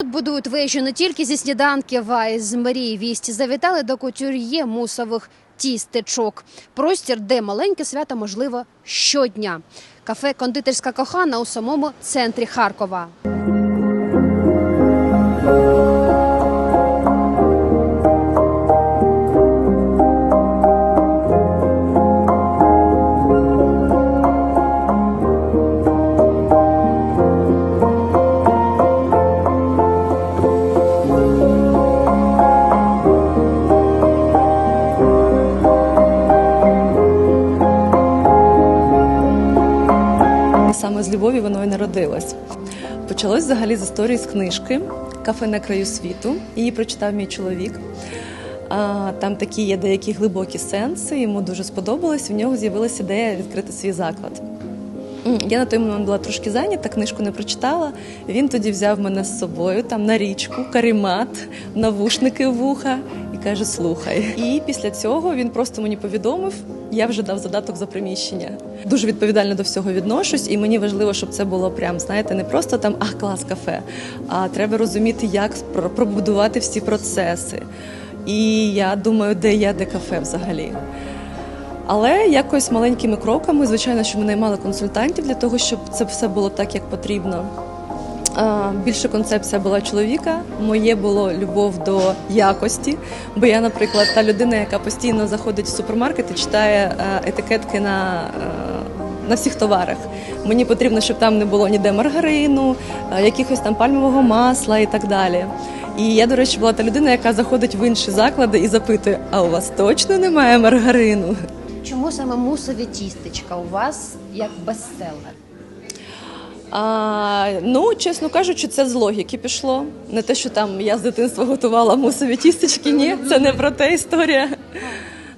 Тут будують вежі не тільки зі сніданків, а й з мрії Вісті. Завітали до кутюр'є мусових тістечок. Простір, де маленьке свято можливо щодня. Кафе Кондитерська кохана у самому центрі Харкова. Саме з любові воно і народилось. Почалось взагалі з історії з книжки Кафе на краю світу. Її прочитав мій чоловік. Там такі є деякі глибокі сенси. Йому дуже сподобалось. В нього з'явилася ідея відкрити свій заклад. Я на той момент була трошки зайнята, книжку не прочитала. Він тоді взяв мене з собою там на річку, каремат, навушники вуха каже: слухай. І після цього він просто мені повідомив. Я вже дав задаток за приміщення. Дуже відповідально до всього відношусь, і мені важливо, щоб це було прям, знаєте, не просто там ах, клас кафе, а треба розуміти, як про- пробудувати всі процеси. І я думаю, де я, де кафе взагалі. Але якось маленькими кроками, звичайно, що ми наймали консультантів для того, щоб це все було так, як потрібно. А, Більше концепція була чоловіка. Моє було любов до якості. Бо я, наприклад, та людина, яка постійно заходить в супермаркет і читає е, етикетки на, е, на всіх товарах. Мені потрібно, щоб там не було ніде маргарину, е, якихось там пальмового масла і так далі. І я, до речі, була та людина, яка заходить в інші заклади і запитує: а у вас точно немає маргарину? Чому саме мусові тістечка у вас як бестселер? А, ну, чесно кажучи, це з логіки пішло. Не те, що там я з дитинства готувала мусові тістечки. Ні, це не про те історія.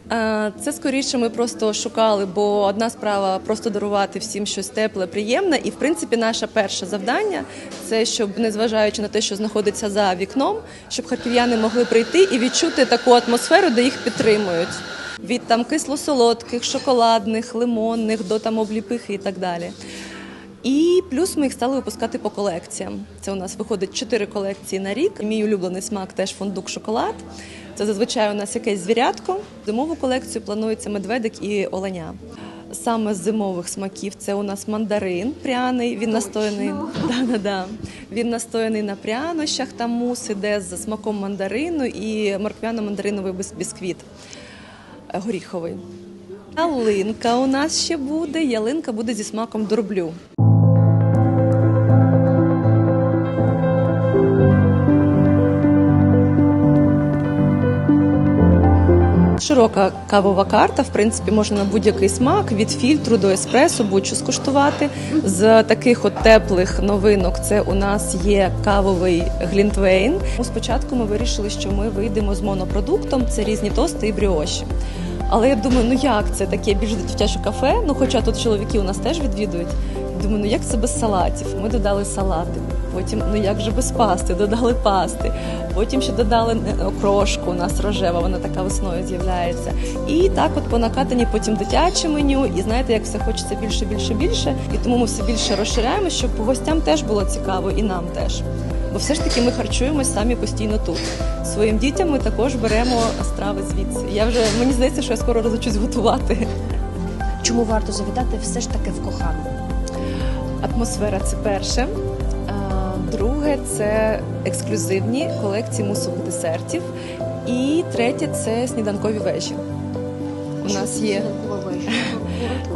А, Це скоріше ми просто шукали, бо одна справа просто дарувати всім щось тепле, приємне. І в принципі, наше перше завдання це щоб, незважаючи на те, що знаходиться за вікном, щоб харків'яни могли прийти і відчути таку атмосферу, де їх підтримують. Від там кисло-солодких, шоколадних, лимонних до там обліпихи і так далі. І плюс ми їх стали випускати по колекціям. Це у нас виходить чотири колекції на рік. Мій улюблений смак теж фундук шоколад. Це зазвичай у нас якесь звірятко. Зимову колекцію планується медведик і оленя. Саме з зимових смаків це у нас мандарин пряний. Він настояний. Да-да-да. Він настояний на прянощах. Там мус іде з смаком мандарину і морквяно-мандариновий бісквіт е, горіховий. Ялинка у нас ще буде. Ялинка буде зі смаком дурблю. Широка кавова карта, в принципі, можна на будь-який смак від фільтру до еспресо, будь-що скуштувати. З таких от теплих новинок це у нас є кавовий глінтвейн. Спочатку ми вирішили, що ми вийдемо з монопродуктом. Це різні тости і бріоші. Але я думаю, ну як це таке більш дитяче кафе? Ну, хоча тут чоловіки у нас теж відвідують. Думаю, ну як це без салатів? Ми додали салати. Потім, ну як же без пасти? Додали пасти. Потім ще додали е, окрошку. У нас рожева, вона така весною з'являється. І так, от по накатанні потім дитяче меню. І знаєте, як все хочеться більше, більше, більше. І тому ми все більше розширяємо, щоб гостям теж було цікаво, і нам теж. Бо все ж таки ми харчуємось самі постійно тут. Своїм дітям ми також беремо страви звідси. Я вже мені здається, що я скоро розучусь готувати. Чому варто завітати все ж таки в кохану? Атмосфера це перше. Друге це ексклюзивні колекції мусових десертів. І третє це сніданкові вежі. У нас є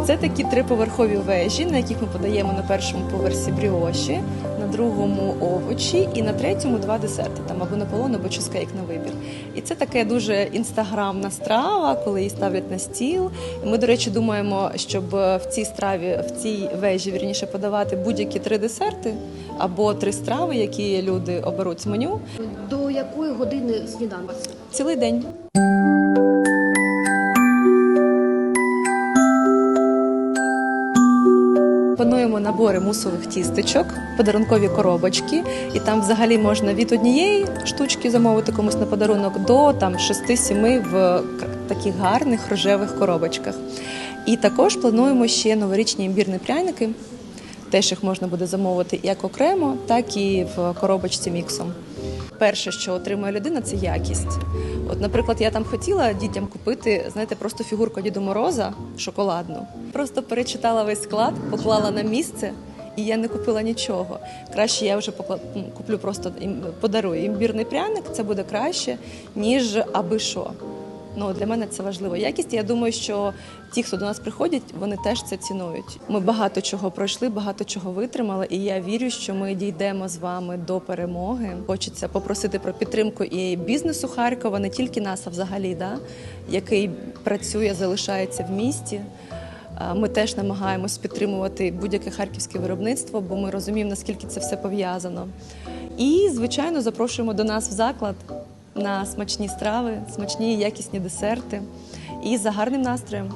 це такі триповерхові вежі, на яких ми подаємо на першому поверсі бріоші, на другому овочі і на третьому два десерти, там або наполон, або чизкейк на вибір. І це таке дуже інстаграмна страва, коли її ставлять на стіл. Ми, до речі, думаємо, щоб в цій страві, в цій вежі вірніше подавати будь-які три десерти або три страви, які люди оберуть з меню До якої години сніданок? цілий день. Пропонуємо набори мусових тістечок, подарункові коробочки, і там взагалі можна від однієї штучки замовити комусь на подарунок до там 6-7 в таких гарних рожевих коробочках. І також плануємо ще новорічні імбірні пряники. Теж їх можна буде замовити як окремо, так і в коробочці міксом. Перше, що отримує людина, це якість. От, наприклад, я там хотіла дітям купити, знаєте, просто фігурку Діду Мороза шоколадну. Просто перечитала весь склад, поклала на місце, і я не купила нічого. Краще я вже покла... ну, куплю просто подарую імбірний пряник, це буде краще, ніж аби що. Ну для мене це важливо. Якість. Я думаю, що ті, хто до нас приходять, вони теж це цінують. Ми багато чого пройшли, багато чого витримали, і я вірю, що ми дійдемо з вами до перемоги. Хочеться попросити про підтримку і бізнесу Харкова, не тільки нас, а взагалі, да, який працює, залишається в місті. Ми теж намагаємось підтримувати будь-яке харківське виробництво, бо ми розуміємо, наскільки це все пов'язано. І, звичайно, запрошуємо до нас в заклад на смачні страви, смачні і якісні десерти і за гарним настроєм.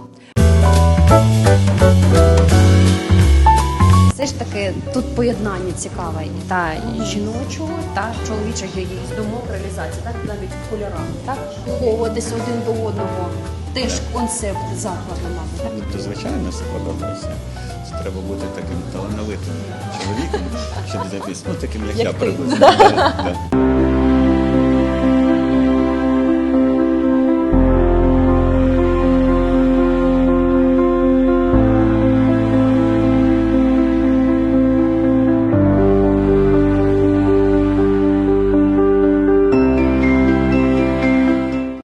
Все ж таки тут поєднання цікаве і та жіночого та чоловічого якихось думок реалізації, так навіть в кольорах, так ховатися один до одного. Теж концепт закладу, мабуть. так? Ну, то звичайно сподобається. Це треба бути таким талановитим чоловіком, щоб записати. Ну, таким як, Як я ти. приблизно.